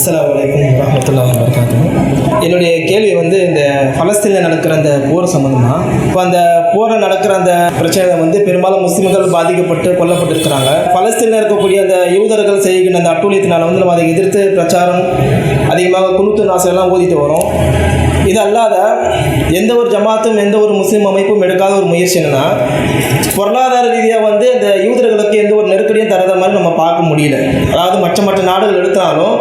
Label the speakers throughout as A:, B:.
A: அஸ்லாம் வலைக்கம் வரமத்துல்லா வபரகாத்துஹு. என்னுடைய கேள்வி வந்து இந்த பலஸ்தீனில் நடக்கிற அந்த போர் சம்மந்தமாக இப்போ அந்த போரை நடக்கிற அந்த பிரச்சனை வந்து பெரும்பாலும் முஸ்லீம்கள் பாதிக்கப்பட்டு கொல்லப்பட்டிருக்கிறாங்க. பலஸ்தீனில் இருக்கக்கூடிய அந்த யூதர்கள் செய்கின்ற அந்த அட்டூழியத்தினால வந்து நம்ம அதை எதிர்த்து பிரச்சாரம் அதிகமாக குழுத்து நாசெல்லாம் ஓதிட்டு வரோம். இது அல்லாத எந்த ஒரு ஜமாத்தும் எந்த ஒரு முஸ்லீம் அமைப்பும் எடுக்காத ஒரு முயற்சி என்னன்னா பொருளாதார ரீதியாக வந்து இந்த யூதர்களுக்கு எந்த ஒரு நெருக்கடியும் தரத மாதிரி நம்ம பார்க்க முடியல. அதாவது மற்ற மற்ற நாடுகள் எடுத்தாலும்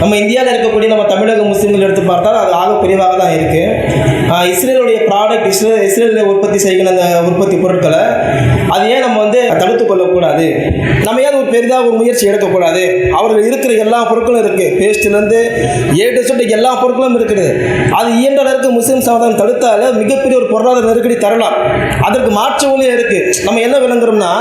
A: நம்ம இந்தியாவில் இருக்கக்கூடிய நம்ம தமிழக முஸ்லீம்கள் எடுத்து பார்த்தால் அது ஆக பெரியதாக தான் இருக்குது இஸ்ரேலுடைய ப்ராடக்ட் இஸ்ரேல் இஸ்ரேலில் உற்பத்தி செய்கிற அந்த உற்பத்தி பொருட்களை அது ஏன் நம்ம வந்து தடுத்து கொள்ளக்கூடாது? நம்ம ஏன் ஒரு பெரிதாக ஒரு முயற்சி எடுக்கக்கூடாது? அவர்கள் இருக்கிற எல்லா பொருட்களும் இருக்குது பேஸ்ட்லேருந்து ஏ டு எல்லா பொருட்களும் இருக்குது. அது இயன்ற அளவுக்கு முஸ்லீம் சமுதாயம் தடுத்தால மிகப்பெரிய ஒரு பொருளாதார நெருக்கடி தரலாம். அதற்கு மாற்று வழியும் இருக்குது நம்ம என்ன விளங்குறோம்னா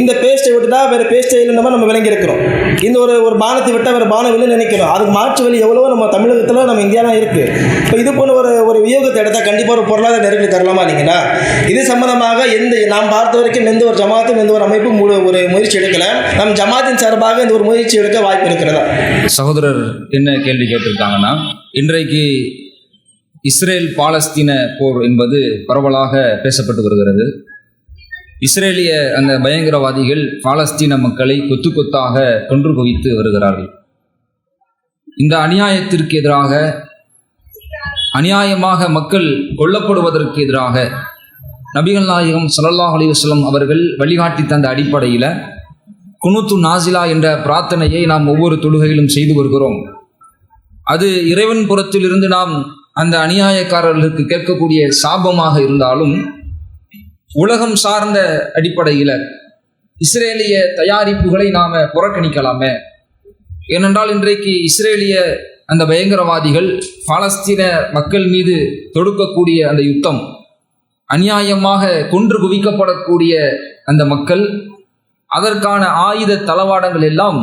A: இந்த பேஸ்ட்டை விட்டுட்டா வேறு பேஸ்ட்டை இல்லைன்னா நம்ம விளங்கியிருக்கிறோம். இந்த ஒரு ஒரு பானத்தை விட்டால் வேறு பானம் இல்லைன்னு நினைக்கிறோம். அதுக்கு மாற்று வழி எவ்வளவோ நம்ம தமிழகத்தில் நம்ம இந்தியாவில் இருக்குது இப்போ இது போல ஒரு ஒரு வியோகத்தை எடுத்தா கண்டிப்பாக ஒரு பொருளாதார நெருக்கடி தரலாமா இல்லைங்களா இது சம்பந்தமாக எந்த நாம் பார்த்த வரைக்கும் எந்த ஒரு ஜமாத்தும் எந்த ஒரு அமைப்பும் ஒரு முயற்சி எடுக்கல. நம் ஜமாத்தின் சார்பாக இந்த ஒரு முயற்சி எடுக்க வாய்ப்பு இருக்கிறதா?
B: சகோதரர் என்ன கேள்வி கேட்டிருக்காங்கன்னா இன்றைக்கு இஸ்ரேல் பாலஸ்தீன போர் என்பது பரவலாக பேசப்பட்டு வருகிறது. இஸ்ரேலிய அந்த பயங்கரவாதிகள் பாலஸ்தீன மக்களை கொத்து கொத்தாக கொன்று குவித்து வருகிறார்கள். இந்த அநியாயத்திற்கு எதிராக அநியாயமாக மக்கள் கொல்லப்படுவதற்கு எதிராக நபிகள் நாயகம் சல்லாஹ் அலைஹி அவர்கள் வழிகாட்டி தந்த அடிப்படையில் குனுத்து நாசிலா என்ற பிரார்த்தனையை நாம் ஒவ்வொரு தொழுகையிலும் செய்து வருகிறோம். அது இறைவன் புறத்திலிருந்து நாம் அந்த அநியாயக்காரர்களுக்கு கேட்கக்கூடிய சாபமாக இருந்தாலும் உலகம் சார்ந்த அடிப்படையில் இஸ்ரேலிய தயாரிப்புகளை நாம் புறக்கணிக்கலாமே? ஏனென்றால் இன்றைக்கு இஸ்ரேலிய அந்த பயங்கரவாதிகள் பாலஸ்தீன மக்கள் மீது தொடுக்கக்கூடிய அந்த யுத்தம் அநியாயமாக கொன்று குவிக்கப்படக்கூடிய அந்த மக்கள் அதற்கான ஆயுத தளவாடங்கள் எல்லாம்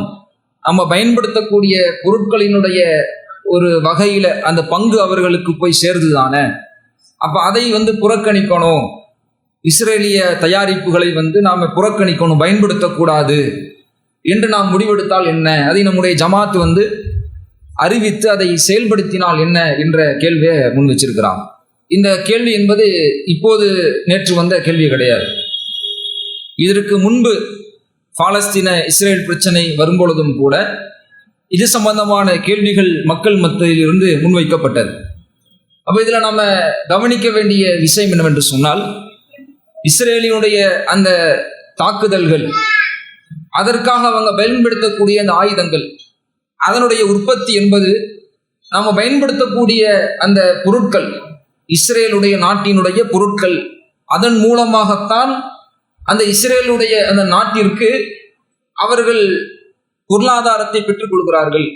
B: நம்ம பயன்படுத்தக்கூடிய பொருட்களினுடைய ஒரு வகையில அந்த பங்கு அவர்களுக்கு போய் சேர்ந்துதானே அப்ப அதை வந்து புறக்கணிக்கணும். இஸ்ரேலிய தயாரிப்புகளை வந்து நாம புறக்கணிக்கணும் பயன்படுத்தக்கூடாது. என்று நாம் முடிவெடுத்தால் என்ன? அதை நம்முடைய ஜமாத் வந்து அறிவித்து அதை செயல்படுத்தினால் என்ன என்ற கேள்வியை முன் வச்சிருக்கிறான். இந்த கேள்வி என்பது இப்போது நேற்று வந்த கேள்வி கிடையாது. இதற்கு முன்பு பாலஸ்தீன இஸ்ரேல் பிரச்சனை வரும்பொழுதும் கூட இது சம்பந்தமான கேள்விகள் மக்கள் மத்தியில் இருந்து முன்வைக்கப்பட்டது அப்போ இதில் நாம் கவனிக்க வேண்டிய விஷயம் என்னவென்று சொன்னால் இஸ்ரேலினுடைய அந்த தாக்குதல்கள் அதற்காக அவங்க பயன்படுத்தக்கூடிய அந்த ஆயுதங்கள் அதனுடைய உற்பத்தி என்பது நாம் பயன்படுத்தக்கூடிய அந்த பொருட்கள் இஸ்ரேலுடைய நாட்டினுடைய பொருட்கள் அதன் மூலமாகத்தான் அந்த இஸ்ரேலுடைய அந்த நாட்டிற்கு அவர்கள் பொருளாதாரத்தை பெற்றுக்கொள்கிறார்கள்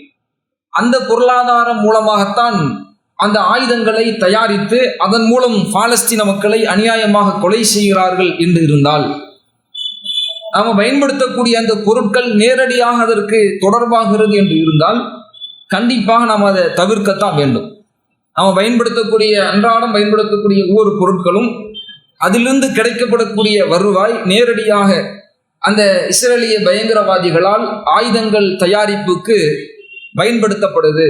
B: அந்த பொருளாதாரம் மூலமாகத்தான் அந்த ஆயுதங்களை தயாரித்து அதன் மூலம் பாலஸ்தீன மக்களை அநியாயமாக கொலை செய்கிறார்கள் என்று இருந்தால் நாம் பயன்படுத்தக்கூடிய அந்த பொருட்கள் நேரடியாக அதற்கு தொடர்பாகிறது என்று இருந்தால் கண்டிப்பாக நாம் அதை தவிர்க்கத்தான் வேண்டும். நாம் பயன்படுத்தக்கூடிய அன்றாடம் பயன்படுத்தக்கூடிய ஒவ்வொரு பொருட்களும் அதிலிருந்து கிடைக்கப்படக்கூடிய வருவாய் நேரடியாக அந்த இஸ்ரேலிய பயங்கரவாதிகளால் ஆயுதங்கள் தயாரிப்புக்கு பயன்படுத்தப்படுது.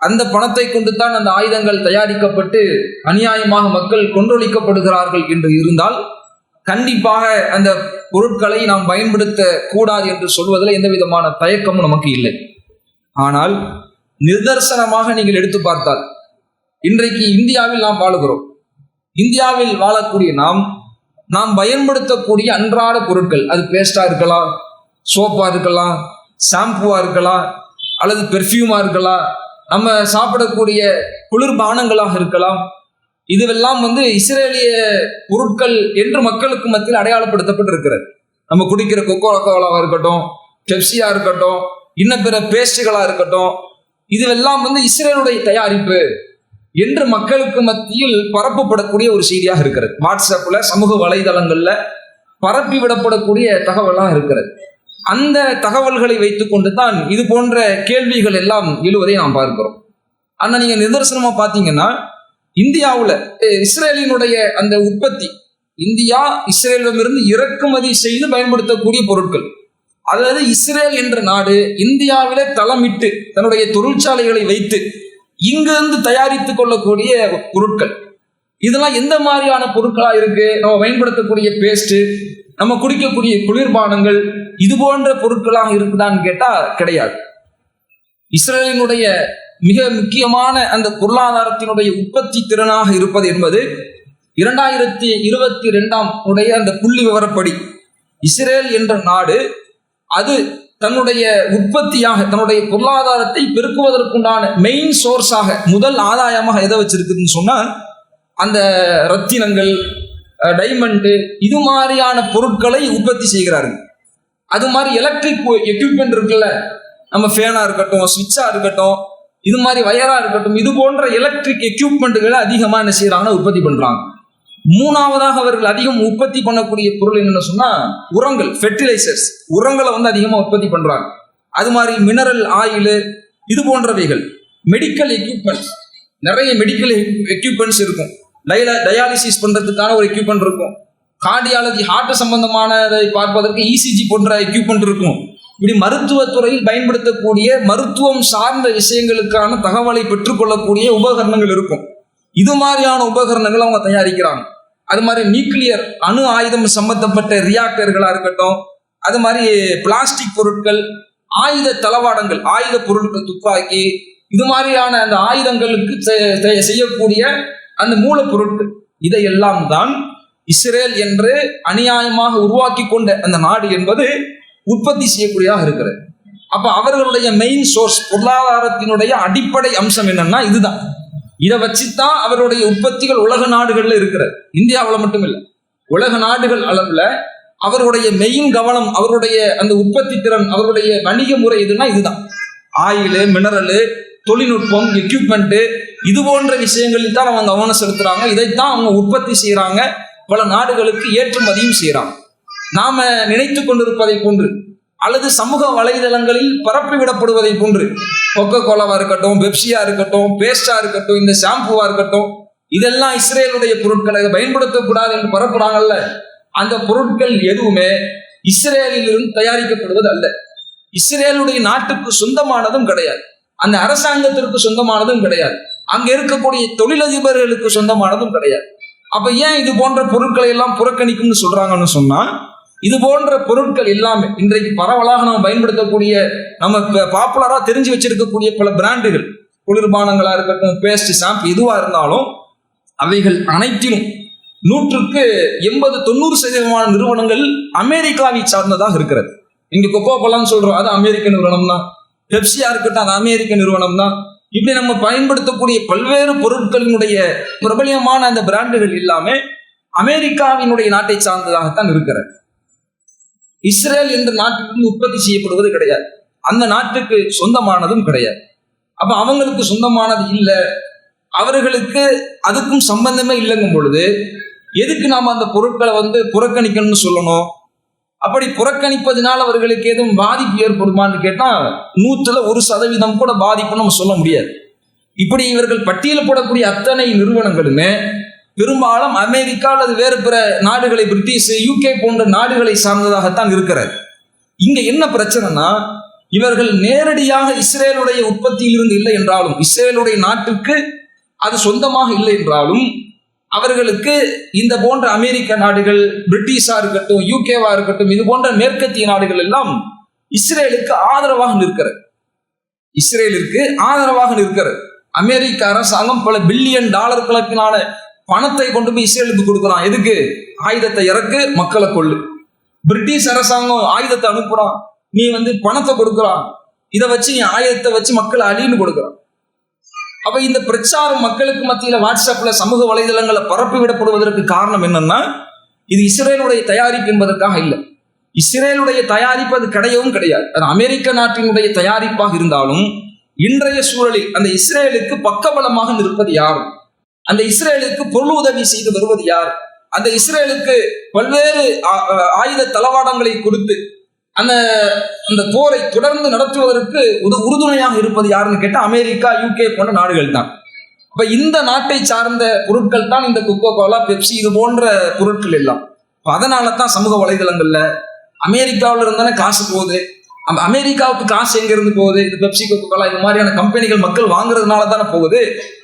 B: அந்த பணத்தை கொண்டு தான் அந்த ஆயுதங்கள் தயாரிக்கப்பட்டு அநியாயமாக மக்கள் கொன்றொழிக்கப்படுகிறார்கள் என்று இருந்தால் கண்டிப்பாக அந்த பொருட்களை நாம் பயன்படுத்த கூடாது என்று சொல்வதில் எந்த விதமான தயக்கமும் நமக்கு இல்லை. ஆனால் நிதர்சனமாக நீங்கள் எடுத்து பார்த்தால் இன்றைக்கு இந்தியாவில் நாம் வாழுகிறோம். இந்தியாவில் வாழக்கூடிய நாம் நாம் பயன்படுத்தக்கூடிய அன்றாட பொருட்கள் அது பேஸ்டா இருக்கலாம் சோப்பா இருக்கலாம் ஷாம்புவா இருக்கலாம் அல்லது பெர்ஃப்யூமா இருக்கலாம் நம்ம சாப்பிடக்கூடிய குளிர்பானங்களாக இருக்கலாம் இதுவெல்லாம் வந்து இஸ்ரேலிய பொருட்கள் என்று மக்களுக்கு மத்தியில் அடையாளப்படுத்தப்பட்டிருக்கிறது. நம்ம குடிக்கிற கொக்கோ கோலாவாக இருக்கட்டும் பெப்சியா இருக்கட்டும் இன்னும் பிற பேஸ்டுகளா இருக்கட்டும் இதுவெல்லாம் வந்து இஸ்ரேலுடைய தயாரிப்பு என்று மக்களுக்கு மத்தியில் பரப்பப்படக்கூடிய ஒரு செய்தியாக இருக்கிறது. வாட்ஸ்அப்ல சமூக வலைதளங்கள்ல பரப்பி விடப்படக்கூடிய தகவலாக இருக்கிறது. அந்த தகவல்களை வைத்துக்கொண்டு தான் இது போன்ற கேள்விகள் எல்லாம் எழுவதை நாம் பார்க்கிறோம். ஆனா நீங்க நிதர்சனமா பாத்தீங்கன்னா இந்தியாவில் இஸ்ரேலினுடைய அந்த உற்பத்தி இந்தியா இஸ்ரேலிடமிருந்து இறக்குமதி செய்து பயன்படுத்தக்கூடிய பொருட்கள். அதாவது இஸ்ரேல் என்ற நாடு இந்தியாவிலே தளமிட்டு தன்னுடைய தொழிற்சாலைகளை வைத்து இங்கிருந்து தயாரித்து கொள்ளக்கூடிய பொருட்கள். இதெல்லாம் எந்த மாதிரியான பொருட்களாக இருக்கு? நம்ம பயன்படுத்தக்கூடிய பேஸ்ட் நம்ம குடிக்கக்கூடிய குளிர்பானங்கள் இது போன்ற பொருட்களாக இருக்குதான்னு கேட்டால் கிடையாது. இஸ்ரேலினுடைய மிக முக்கியமான அந்த பொருளாதாரத்தினுடைய உற்பத்தி திறனாக இருப்பது என்பது இரண்டாயிரத்தி இருபத்தி ரெண்டாம் உடைய அந்த புள்ளி விவரப்படி இஸ்ரேல் என்ற நாடு அது தன்னுடைய உற்பத்தியாக தன்னுடைய பொருளாதாரத்தை பெருக்குவதற்குண்டான மெயின் சோர்ஸாக முதல் ஆதாயமாக எதை வச்சிருக்குதுன்னு சொன்னால் அந்த ரத்தினங்கள் டைமண்டு இது மாதிரியான பொருட்களை உற்பத்தி செய்கிறார்கள். அது மாதிரி எலக்ட்ரிக் எக்யூப்மெண்ட் இருக்குல்ல நம்ம ஃபேனாக இருக்கட்டும் சுவிட்சாக இருக்கட்டும் இது மாதிரி வயராக இருக்கட்டும் இது போன்ற எலக்ட்ரிக் எக்யூப்மெண்ட்டுகளை அதிகமாக என்ன செய்கிறாங்கன்னா உற்பத்தி பண்ணுறாங்க மூணாவதாக அவர்கள் அதிகம் உற்பத்தி பண்ணக்கூடிய பொருள் என்னன்னு சொன்னால் உரங்கள் ஃபெர்டிலைசர்ஸ் உரங்களை வந்து அதிகமாக உற்பத்தி பண்ணுறாங்க அது மாதிரி மினரல் ஆயில் இது போன்றவைகள். மெடிக்கல் எக்யூப்மெண்ட்ஸ் நிறைய மெடிக்கல் எக்யூப்மெண்ட்ஸ் இருக்கும். டைல டயாலிசிஸ் பண்ணுறதுக்கான ஒரு எக்யூப்மெண்ட் இருக்கும். கார்டியாலஜி ஹார்ட் சம்பந்தமானதை பார்ப்பதற்கு இசிஜி போன்ற எக்யூப்மெண்ட் இருக்கும். இப்படி மருத்துவத்துறையில் பயன்படுத்தக்கூடிய மருத்துவம் சார்ந்த விஷயங்களுக்கான தகவலை பெற்றுக்கொள்ளக்கூடிய உபகரணங்கள் இருக்கும். இது மாதிரியான உபகரணங்கள் அவங்க தயாரிக்கிறாங்க. அது மாதிரி நியூக்ளியர் அணு ஆயுதம் சம்பந்தப்பட்ட ரியாக்டர்களாக இருக்கட்டும் அது மாதிரி பிளாஸ்டிக் பொருட்கள் ஆயுத தளவாடங்கள் ஆயுத பொருட்கள் துப்பாக்கி இது மாதிரியான அந்த ஆயுதங்களுக்கு செய்யக்கூடிய அந்த மூலப்பொருட்கள் இதையெல்லாம் தான் இஸ்ரேல் என்று அநியாயமாக உருவாக்கி கொண்ட அந்த நாடு என்பது உற்பத்தி செய்யக்கூடியதாக இருக்கிறது. அப்ப அவர்களுடைய மெயின் சோர்ஸ் பொருளாதாரத்தினுடைய அடிப்படை அம்சம் என்னன்னா இதுதான். இதை வச்சுதான் அவருடைய உற்பத்திகள் உலக நாடுகள்ல இருக்கிறது. இந்தியாவில் மட்டும் இல்லை. உலக நாடுகள் அளவில் அவருடைய மெயின் கவனம் அவருடைய அந்த உற்பத்தி திறன் அவருடைய வணிக முறை எதுனா இதுதான். ஆயிலு மினரலு தொழில்நுட்பம் எக்யூப்மெண்ட்டு இது போன்ற விஷயங்களில் தான் அவங்க கவனம் செலுத்துறாங்க. இதைத்தான் அவங்க உற்பத்தி செய்கிறாங்க பல நாடுகளுக்கு ஏற்றுமதியும் செய்கிறாங்க நாம நினைத்து கொண்டிருப்பதை போன்று அல்லது சமூக வலைதளங்களில் பரப்பிவிடப்படுவதை போன்று கொக்கோ கோலாவா இருக்கட்டும் பெப்சியா இருக்கட்டும் பேஸ்டா இருக்கட்டும் இந்த ஷாம்புவா இருக்கட்டும் இதெல்லாம் இஸ்ரேலுடைய பொருட்களை பயன்படுத்தக்கூடாது என்று பரப்புறாங்கல்ல. அந்த பொருட்கள் எதுவுமே இஸ்ரேலிலிருந்து தயாரிக்கப்படுவது அல்ல. இஸ்ரேலுடைய நாட்டுக்கு சொந்தமானதும் கிடையாது. அந்த அரசாங்கத்திற்கு சொந்தமானதும் கிடையாது. அங்க இருக்கக்கூடிய தொழிலதிபர்களுக்கு சொந்தமானதும் கிடையாது. அப்ப ஏன் இது போன்ற பொருட்களை எல்லாம் புறக்கணிக்கும்னு சொல்றாங்கன்னு சொன்னா இது போன்ற பொருட்கள் இல்லாமல் இன்றைக்கு பரவலாக நம்ம பயன்படுத்தக்கூடிய நம்ம பாப்புலராக தெரிஞ்சு வச்சிருக்கக்கூடிய பல பிராண்டுகள். குளிர்பானங்களாக இருக்கட்டும் பேஸ்ட் ஷாம்பு எதுவாக இருந்தாலும் அவைகள் அனைத்திலும் நூற்றுக்கு எண்பது தொண்ணூறு சதவீதமான நிறுவனங்கள் அமெரிக்காவை சார்ந்ததாக இருக்கிறது. இங்கே கொக்கோ கோலான்னு சொல்றோம் அது அமெரிக்க நிறுவனம் தான் பெப்சியா இருக்கட்டும் அது அமெரிக்க நிறுவனம் தான் இப்படி நம்ம பயன்படுத்தக்கூடிய பல்வேறு பொருட்களினுடைய பிரபலியமான அந்த பிராண்டுகள் எல்லாமே அமெரிக்காவினுடைய நாட்டை சார்ந்ததாகத்தான் இருக்கிறது. இஸ்ரேல் என்ற நாட்டிலிருந்து உற்பத்தி செய்யப்படுவது கிடையாது. அந்த நாட்டுக்கு சொந்தமானதும் கிடையாது. அப்ப அவங்களுக்கு சொந்தமானது இல்லை. அவர்களுக்கு அதுக்கும் சம்பந்தமே இல்லைங்கும் பொழுது எதுக்கு நாம் அந்த பொருட்களை வந்து புறக்கணிக்கணும்னு சொல்லணும்? அப்படி புறக்கணிப்பதனால் அவர்களுக்கு எதுவும் பாதிப்பு ஏற்படுமான்னு கேட்டால் நூற்றுல ஒரு சதவீதம் கூட பாதிப்புன்னு நம்ம சொல்ல முடியாது. இப்படி இவர்கள் பட்டியல் போடக்கூடிய அத்தனை நிறுவனங்களுமே பெரும்பாலும் அமெரிக்கா அல்லது வேறு பிற நாடுகளை பிரிட்டிஷ் யூகே போன்ற நாடுகளை சார்ந்ததாகத்தான் இருக்கிறது. இங்க என்ன பிரச்சனைனா இவர்கள் நேரடியாக இஸ்ரேலுடைய உற்பத்தியிலிருந்து இல்லை என்றாலும் இஸ்ரேலுடைய நாட்டுக்கு அது சொந்தமாக இல்லை என்றாலும் அவர்களுக்கு இந்த போன்ற அமெரிக்க நாடுகள் பிரிட்டிஷா இருக்கட்டும் யூகேவா இருக்கட்டும் இது போன்ற மேற்கத்திய நாடுகள் எல்லாம் இஸ்ரேலுக்கு ஆதரவாக நிற்கிறது. இஸ்ரேலிற்கு ஆதரவாக நிற்கிறது. அமெரிக்க அரசாங்கம் பல பில்லியன் டாலர் கணக்கிலான பணத்தை கொண்டு போய் இஸ்ரேலுக்கு கொடுக்கலாம். எதுக்கு? ஆயுதத்தை இறக்கு மக்களை கொள்ளு பிரிட்டிஷ் அரசாங்கம் ஆயுதத்தை அனுப்புறான். நீ வந்து பணத்தை கொடுக்குறான் இதை வச்சு நீ ஆயுதத்தை வச்சு மக்களை அழின்னு கொடுக்குறான். அப்ப இந்த பிரச்சாரம் மக்களுக்கு மத்தியில வாட்ஸ்அப்ல சமூக வலைதளங்களை பரப்பி விடப்படுவதற்கு காரணம் என்னன்னா இது இஸ்ரேலுடைய தயாரிப்பு என்பதற்காக இல்லை. இஸ்ரேலுடைய தயாரிப்பு அது கிடையவும் கிடையாது. அது அமெரிக்க நாட்டினுடைய தயாரிப்பாக இருந்தாலும் இன்றைய சூழலில் அந்த இஸ்ரேலுக்கு பக்கபலமாக நிற்பது யாரும் அந்த இஸ்ரேலுக்கு பொருள் உதவி செய்து வருவது யார்? அந்த இஸ்ரேலுக்கு பல்வேறு ஆயுத தளவாடங்களை கொடுத்து அந்த அந்த போரை தொடர்ந்து நடத்துவதற்கு உது உறுதுணையாக இருப்பது யாருன்னு கேட்டால் அமெரிக்கா யூகே போன்ற நாடுகள் தான் அப்ப இந்த நாட்டை சார்ந்த பொருட்கள் தான் இந்த கொக்கோ கோலா பெப்சி இது போன்ற பொருட்கள் எல்லாம். இப்போ அதனால தான் சமூக வலைதளங்கள்ல அமெரிக்காவில் இருந்தானே காசு போகுது. அந்த அமெரிக்காவுக்கு காசு எங்க இருந்து போகுது? இது பெப்சி கோலா இந்த மாதிரியான கம்பெனிகள் மக்கள் வாங்குறதுனால தானே போகுது.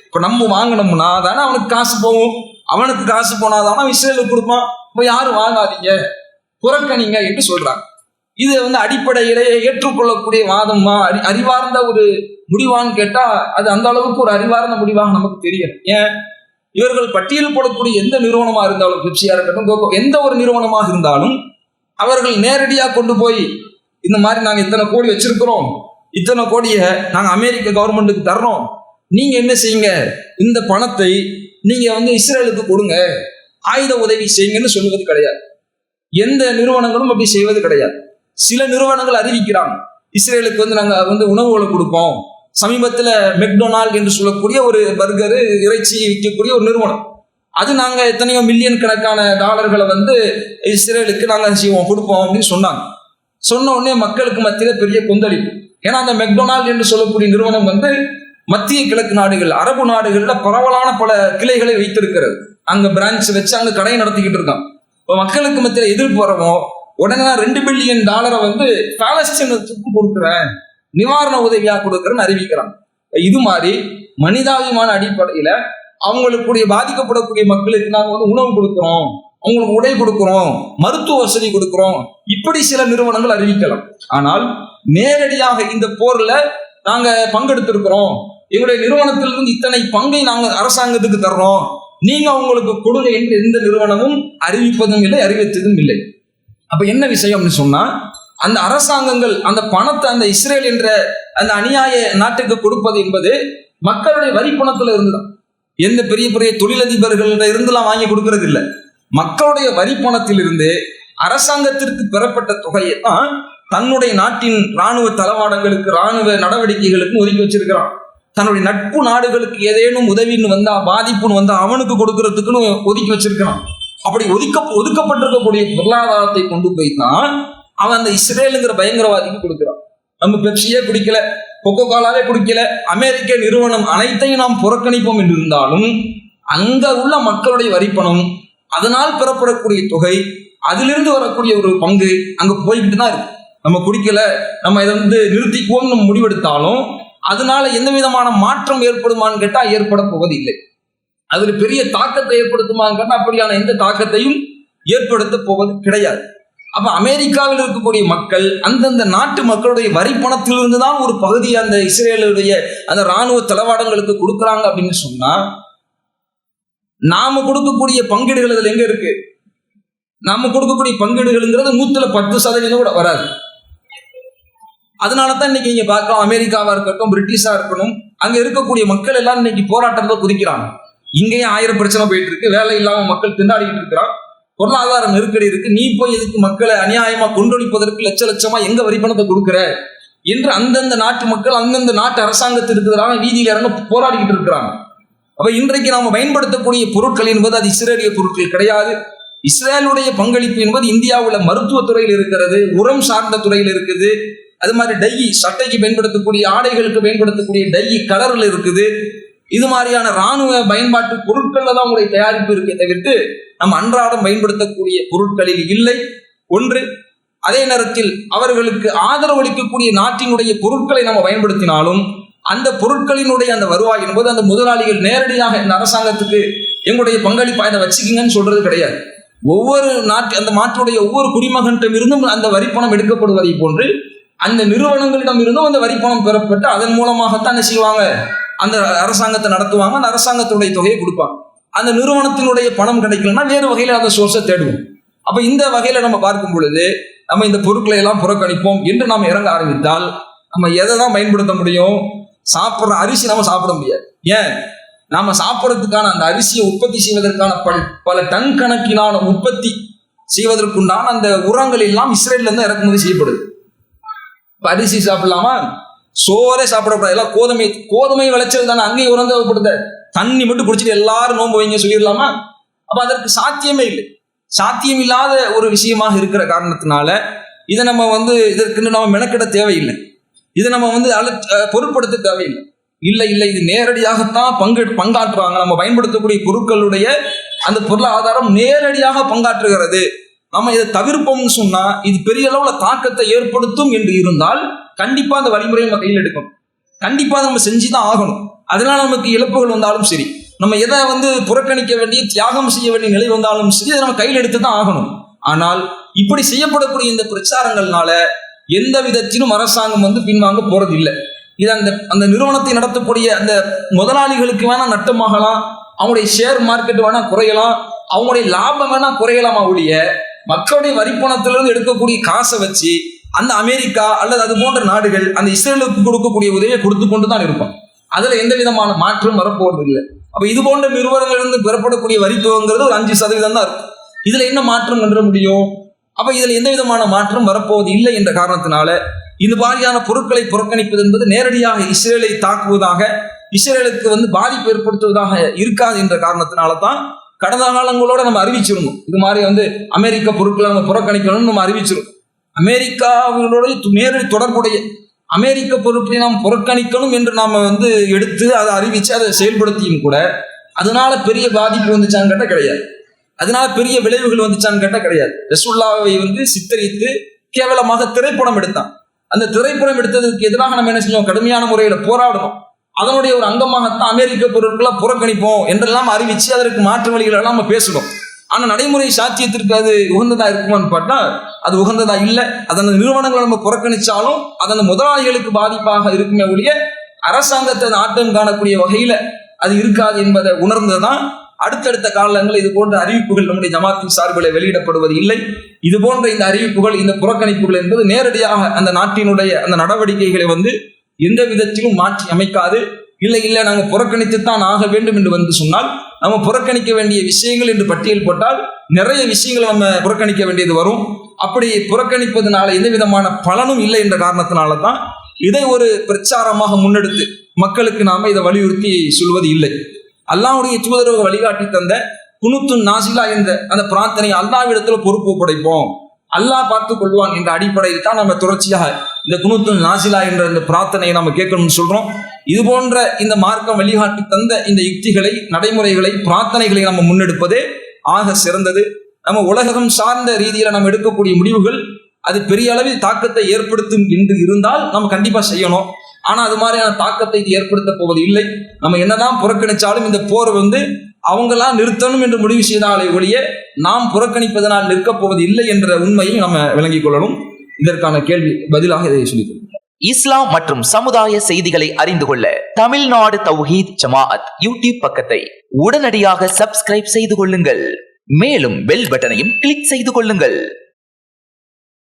B: இப்போ நம்ம வாங்கினோம்னா தானே அவனுக்கு காசு போகும். அவனுக்கு காசு போனாதானே அவன் இஸ்ரேலுக்கு கொடுப்பான். இப்போ யாரும் வாங்காதீங்க. புறக்கணிங்க என்று சொல்றாங்க. இது வந்து அடிப்படையிலே ஏற்றுக்கொள்ளக்கூடிய வாதமா அறி அறிவார்ந்த ஒரு முடிவான்னு கேட்டா அது அந்த அளவுக்கு ஒரு அறிவார்ந்த முடிவாக நமக்கு தெரியும். ஏன்? இவர்கள் பட்டியல் போடக்கூடிய எந்த நிறுவனமா இருந்தாலும் பெப்சியா இருக்கட்டும் கோகோ எந்த ஒரு நிறுவனமாக இருந்தாலும் அவர்கள் நேரடியாக கொண்டு போய் இந்த மாதிரி நாங்கள் இத்தனை கோடி வச்சிருக்கிறோம். இத்தனை கோடியை நாங்கள் அமெரிக்க கவர்மெண்ட்டுக்கு தர்றோம். நீங்க என்ன செய்யுங்க? இந்த பணத்தை நீங்க வந்து இஸ்ரேலுக்கு கொடுங்க. ஆயுத உதவி செய்யுங்கன்னு சொல்லுவது கிடையாது. எந்த நிறுவனங்களும் அப்படி செய்வது கிடையாது. சில நிறுவனங்கள் அறிவிக்கிறாங்க. இஸ்ரேலுக்கு வந்து நாங்க வந்து உணவுகளை கொடுப்போம். சமீபத்துல மெக்டொனால்ட் என்று சொல்லக்கூடிய ஒரு பர்கரு இறைச்சி விற்கக்கூடிய ஒரு நிறுவனம். அது நாங்க எத்தனையோ மில்லியன் கணக்கான டாலர்களை வந்து இஸ்ரேலுக்கு நாங்க செய்வோம்? கொடுப்போம் அப்படின்னு சொன்னாங்க. சொன்ன உடனே மக்களுக்கு மத்தியில பெரிய கொந்தளிப்பு. ஏன்னா அந்த மெக்டொனால்ட் என்று சொல்லக்கூடிய நிறுவனம் வந்து மத்திய கிழக்கு நாடுகள் அரபு நாடுகள்ல பரவலான பல கிளைகளை வைத்திருக்கிறது. அங்க பிரான்ச் வச்சு அங்க கடை நடத்திக்கிட்டு இருக்கான். இப்போ மக்களுக்கு மத்தியில எதிர்ப்பு வரவோ உடனே நான் ரெண்டு பில்லியன் டாலரை வந்து பாலஸ்தீனத்துக்கும் கொடுக்குறேன் நிவாரண உதவியா கொடுக்குறேன்னு அறிவிக்கிறான். இது மாதிரி மனிதாபிமான அடிப்படையில அவங்களுக்குடைய பாதிக்கப்படக்கூடிய மக்களுக்கு நாங்கள் வந்து உணவு கொடுக்குறோம் அவங்களுக்கு உடை கொடுக்குறோம் மருத்துவ வசதி கொடுக்குறோம். இப்படி சில நிறுவனங்கள் அறிவிக்கலாம். ஆனால் நேரடியாக இந்த போர்ல நாங்க பங்கெடுத்திருக்கிறோம். எங்களுடைய நிறுவனத்திலிருந்து இத்தனை பங்கை நாங்கள் அரசாங்கத்துக்கு தர்றோம். நீங்க அவங்களுக்கு கொடுங்க என்று எந்த நிறுவனமும் அறிவிப்பதும் இல்லை அறிவித்ததும் இல்லை. அப்ப என்ன விஷயம்னு சொன்னா அந்த அரசாங்கங்கள் அந்த பணத்தை அந்த இஸ்ரேல் என்ற அந்த அநியாய நாட்டுக்கு கொடுப்பது என்பது மக்களுடைய வரி பணத்துல இருந்துதான். எந்த பெரிய பெரிய தொழிலதிபர்கள இருந்துலாம் வாங்கி கொடுக்கறது இல்லை. மக்களுடைய வரி பணத்திலிருந்து அரசாங்கத்திற்கு பெறப்பட்ட தொகையை தான் தன்னுடைய நாட்டின் ராணுவ தளவாடங்களுக்கு ராணுவ நடவடிக்கைகளுக்கும் ஒதுக்கி வச்சிருக்கிறான். தன்னுடைய நட்பு நாடுகளுக்கு ஏதேனும் உதவின்னு வந்தா பாதிப்புன்னு வந்தா அவனுக்கு கொடுக்கறதுக்குன்னு ஒதுக்கி வச்சிருக்கிறான். அப்படி ஒதுக்க ஒதுக்கப்பட்டிருக்கக்கூடிய பொருளாதாரத்தை கொண்டு போய் தான் அவன் அந்த இஸ்ரேலுங்கிற பயங்கரவாதிக்கு கொடுக்குறான். நம்ம பெப்சியே குடிக்கல கொக்கோ கோலாவே குடிக்கல அமெரிக்க நிறுவனம் அனைத்தையும் நாம் புறக்கணிப்போம் என்று இருந்தாலும் அங்க உள்ள மக்களுடைய வரிப்பணம் அதனால் பெறப்படக்கூடிய தொகை அதிலிருந்து வரக்கூடிய ஒரு பங்கு அங்க போய்கிட்டு தான் இருக்கு. நம்ம குடிக்கல நம்ம இதை வந்து நிறுத்திக்குவோம் நம்ம முடிவெடுத்தாலும் அதனால எந்த விதமான மாற்றம் ஏற்படுமான்னு கேட்டால் ஏற்பட போவதில்லை. அதில் பெரிய தாக்கத்தை ஏற்படுத்துமான்னு கேட்டால் அப்படியான எந்த தாக்கத்தையும் ஏற்படுத்த போவது கிடையாது. அப்ப அமெரிக்காவில் இருக்கக்கூடிய மக்கள் அந்தந்த நாட்டு மக்களுடைய வரி பணத்திலிருந்து தான் ஒரு பகுதி அந்த இஸ்ரேலுடைய அந்த ராணுவ தளவாடங்களுக்கு கொடுக்குறாங்க அப்படின்னு சொன்னா நாம கொடுக்கக்கூடிய பங்கீடுகள் அதில் எங்க இருக்கு? நாம கொடுக்கக்கூடிய பங்கீடுகள்ங்கிறது நூத்துல பத்து சதவீதம் கூட வராது. அதனால தான் இன்னைக்கு நீங்க பார்க்கலாம் அமெரிக்காவா இருக்கட்டும் பிரிட்டிஷா இருக்கணும் அங்க இருக்கக்கூடிய மக்கள் எல்லாம் இன்னைக்கு போராட்டத்துல குதிக்கிறாங்க. இங்கேயும் ஆயிரம் பிரச்சனை போயிட்டு இருக்கு வேலை இல்லாம மக்கள் திண்டாடிட்டு இருக்கிறான் பொருளாதார நெருக்கடி இருக்கு. நீ போய் எதுக்கு மக்களை அநியாயமா கொண்டொழிப்பதற்கு லட்ச லட்சமா எங்க வரி பணத்தை கொடுக்குற? என்று அந்தந்த நாட்டு மக்கள் அந்தந்த நாட்டு அரசாங்கத்திற்கு எதிராக வீதியில் இறங்க போராடிக்கிட்டு இருக்கிறாங்க. அப்ப இன்றைக்கு நாம பயன்படுத்தக்கூடிய பொருட்கள் என்பது அது இஸ்ரேலிய பொருட்கள் கிடையாது. இஸ்ரேலுடைய பங்களிப்பு என்பது இந்தியாவுல மருத்துவத்துறையில் இருக்கிறது உரம் சார்ந்த துறையில் இருக்குது. அது மாதிரி டை சட்டைக்கு பயன்படுத்தக்கூடிய ஆடைகளுக்கு பயன்படுத்தக்கூடிய டை கலரில் இருக்குது. இது மாதிரியான ராணுவ பயன்பாட்டு பொருட்களில் தான் உங்களுடைய தயாரிப்பு இருக்கே தவிர்த்து நம்ம அன்றாடம் பயன்படுத்தக்கூடிய பொருட்களில் இல்லை. ஒன்று அதே நேரத்தில் அவர்களுக்கு ஆதரவு அளிக்கக்கூடிய நாட்டினுடைய பொருட்களை நம்ம பயன்படுத்தினாலும் அந்த பொருட்களினுடைய அந்த வருவாய் என்பது அந்த முதலாளிகள் நேரடியாக இந்த அரசாங்கத்துக்கு எங்களுடைய பங்களிப்பா இதை வச்சுக்கிங்கன்னு சொல்றது கிடையாது. ஒவ்வொரு நாட்டு அந்த நாட்டுடைய ஒவ்வொரு குடிமகன்கிட்ட இருந்தும் அந்த வரிப்பணம் எடுக்கப்படுவதை போன்று அந்த நிறுவனங்களிடம் இருந்தும் அந்த வரிப்பணம் பெறப்பட்டு அதன் மூலமாகத்தான் என்ன செய்வாங்க? அந்த அரசாங்கத்தை நடத்துவாங்க அந்த அரசாங்கத்துடைய தொகையை கொடுப்பாங்க. அந்த நிறுவனத்தினுடைய பணம் கிடைக்கலன்னா வேறு வகையில் அந்த சோர்ஸை தேடுவோம். அப்போ இந்த வகையில் நம்ம பார்க்கும் பொழுது நம்ம இந்த பொருட்களை எல்லாம் புறக்கணிப்போம் என்று நாம் இறங்க ஆரம்பித்தால் நம்ம எதை தான் பயன்படுத்த முடியும்? சாப்பிட்ற அரிசி நம்ம சாப்பிட முடியாது. ஏன்? நாம சாப்பிட்றதுக்கான அந்த அரிசியை உற்பத்தி செய்வதற்கான பல பல டன் கணக்கிலான உற்பத்தி செய்வதற்குண்டான அந்த உரங்கள் எல்லாம் இஸ்ரேல்ல இருந்து இறக்குமதி செய்யப்படுது. அரிசி சாப்பிடலாமா? சோறே சாப்பிடக்கூடாது. எல்லாம் கோதுமை கோதுமை விளைச்சல் தானே. அங்கேயும் உரம் கொடுத்த தண்ணி மட்டும் குடிச்சிட்டு எல்லாரும் நோன்பு வைங்க சொல்லிடலாமா? அப்ப அதற்கு சாத்தியமே இல்லை. சாத்தியம் இல்லாத ஒரு விஷயமாக இருக்கிற காரணத்தினால இதை நம்ம வந்து இதற்குன்னு நம்ம மெனக்கிட தேவையில்லை. இதை நம்ம வந்து அழு பொருட்படுத்த தேவையில்லை. இல்லை இல்லை இது நேரடியாகத்தான் பங்கு பங்காற்றுவாங்க. நம்ம பயன்படுத்தக்கூடிய பொருட்களுடைய அந்த பொருளாதாரம் நேரடியாக பங்காற்றுகிறது. நம்ம இதை தவிர்ப்போம்னு சொன்னா இது பெரிய அளவுல தாக்கத்தை ஏற்படுத்தும் என்று இருந்தால் கண்டிப்பா அந்த வழிமுறையை நம்ம கையில் எடுக்கணும். கண்டிப்பா நம்ம செஞ்சுதான் ஆகணும். அதனால நமக்கு இழப்புகள் வந்தாலும் சரி நம்ம எதை வந்து புறக்கணிக்க வேண்டிய தியாகம் செய்ய வேண்டிய நிலை வந்தாலும் சரி அதை நம்ம கையில் எடுத்து தான் ஆகணும். ஆனால் இப்படி செய்யப்படக்கூடிய இந்த பிரச்சாரங்கள்னால எந்த விதத்திலும் அரசாங்கம் வந்து பின்வாங்க போறது இல்லை இது அந்த அந்த நிறுவனத்தை நடத்தக்கூடிய அந்த முதலாளிகளுக்கு வேணா நட்டமாகலாம் அவங்களுடைய ஷேர் மார்க்கெட் வேணா குறையலாம் அவங்களுடைய லாபம் வேணா குறையலாமா ஒழிய மக்களுடைய வரிப்பணத்திலிருந்து எடுக்கக்கூடிய காசை வச்சு அந்த அமெரிக்கா அல்லது அது போன்ற நாடுகள் அந்த இஸ்ரேலுக்கு கொடுக்கக்கூடிய உதவியை கொடுத்து கொண்டு தான் இருக்கும் அதுல எந்த விதமான மாற்றம் வரப்போறது இல்லை. அப்ப இது போன்ற நிறுவனங்களிலிருந்து பெறப்படக்கூடிய வரித்துவங்கிறது ஒரு அஞ்சு சதவீதம் தான் இருக்கும். இதுல என்ன மாற்றம் கண்டுற முடியும்? அப்ப இதுல எந்த விதமான மாற்றம் வரப்போவது இல்லை என்ற காரணத்தினால இது மாதிரியான பொருட்களை புறக்கணிப்பது என்பது நேரடியாக இஸ்ரேலை தாக்குவதாக இஸ்ரேலுக்கு வந்து பாதிப்பு ஏற்படுத்துவதாக இருக்காது என்ற காரணத்தினால தான் கடந்த காலங்களோட நம்ம அறிவிச்சிருந்தோம். இது மாதிரி வந்து அமெரிக்க பொருட்களை நம்ம புறக்கணிக்கணும்னு நம்ம அறிவிச்சிருக்கோம் அமெரிக்காவினோட நேரடி தொடர்புடைய அமெரிக்க பொருட்களை நாம் புறக்கணிக்கணும் என்று நாம் வந்து எடுத்து அதை அறிவிச்சு அதை செயல்படுத்தியும் கூட அதனால பெரிய பாதிப்பு வந்துச்சான்னு கேட்டால் கிடையாது. அதனால பெரிய விளைவுகள் வந்துச்சான்னு கேட்டால் கிடையாது. ரசுல்லாவை வந்து சித்தரித்து கேவலமாக திரைப்படம் எடுத்தான். அந்த திரைப்படம் எடுத்ததுக்கு எதிராக நம்ம என்ன செஞ்சோம்? கடுமையான முறையில் போராடணும் அதனுடைய ஒரு அங்கமாகத்தான் அமெரிக்க பொருட்களை புறக்கணிப்போம் என்றெல்லாம் அறிவிச்சு அதற்கு மாற்று வழிகளெல்லாம் நம்ம பேசணும் ஆனால் நடைமுறை சாத்தியத்திற்கு அது உகந்ததா இருக்குமான்னு பார்த்தா அது உகந்ததா இல்லை. அதன் நிறுவனங்களை நம்ம புறக்கணிச்சாலும் அதன் முதலாளிகளுக்கு பாதிப்பாக இருக்குமே ஒழிய அரசாங்கத்தை ஆட்டம் காணக்கூடிய வகையில் அது இருக்காது என்பதை உணர்ந்ததுதான் அடுத்தடுத்த காலங்களில் இது போன்ற அறிவிப்புகள் நம்முடைய ஜமாத்தின் சார்பில் வெளியிடப்படுவது இல்லை. இது போன்ற இந்த அறிவிப்புகள் இந்த புறக்கணிப்புகள் என்பது நேரடியாக அந்த நாட்டினுடைய அந்த நடவடிக்கைகளை வந்து எந்த விதத்திலும் மாற்றி அமைக்காது. இல்லை இல்லை நாங்கள் புறக்கணித்துத்தான் ஆக வேண்டும் என்று வந்து சொன்னால் நம்ம புறக்கணிக்க வேண்டிய விஷயங்கள் என்று பட்டியல் போட்டால் நிறைய விஷயங்களை நம்ம புறக்கணிக்க வேண்டியது வரும். அப்படி புறக்கணிப்பதனால எந்த விதமான பலனும் இல்லை என்ற காரணத்தினால தான் இதை ஒரு பிரச்சாரமாக முன்னெடுத்து மக்களுக்கு நாம இதை வலியுறுத்தி சொல்வது இல்லை. அல்லாவுடைய தூதரவு வழிகாட்டி தந்த குனுத்து நாசிலா என்ற அந்த பிரார்த்தனை அல்லாவிடத்தில் பொறுப்பு படைப்போம் அல்லாஹ் பார்த்து கொள்வான் என்ற அடிப்படையில் தான் நம்ம தொடர்ச்சியாக இந்த குனுத்து நாசிலா என்ற இந்த பிரார்த்தனையை நம்ம கேட்கணும்னு சொல்றோம். இது போன்ற இந்த மார்க்கம் வழிகாட்டி தந்த இந்த யுக்திகளை நடைமுறைகளை பிரார்த்தனைகளை நம்ம முன்னெடுப்பதே ஆக சிறந்தது. நம்ம உலகம் சார்ந்த ரீதியில நம்ம எடுக்கக்கூடிய முடிவுகள் அது பெரிய அளவில் தாக்கத்தை ஏற்படுத்தும் என்று இருந்தால் நம்ம கண்டிப்பா செய்யணும். ஆனா அது மாதிரியான தாக்கத்தை இது ஏற்படுத்த போவது இல்லை. நம்ம என்னதான் புறக்கணிச்சாலும் இந்த போர் வந்து அவங்களாம் நிறுத்தணும் என்று முடிவு செய்தாலே ஒழிய நாம் புறக்கணிப்பதனால் நிற்கப் போவது இல்லை என்ற உண்மையை நம்ம விளங்கிக் கொள்ளணும். இதற்கான கேள்வி பதிலாக இதை சொல்லிக்
C: இஸ்லாம் மற்றும் சமுதாய செய்திகளை அறிந்து கொள்ள தமிழ்நாடு தௌஹீத் ஜமாஅத் யூடியூப் பக்கத்தை உடனடியாக சப்ஸ்கிரைப் செய்து கொள்ளுங்கள். மேலும் பெல் பட்டனையும் கிளிக் செய்து கொள்ளுங்கள்.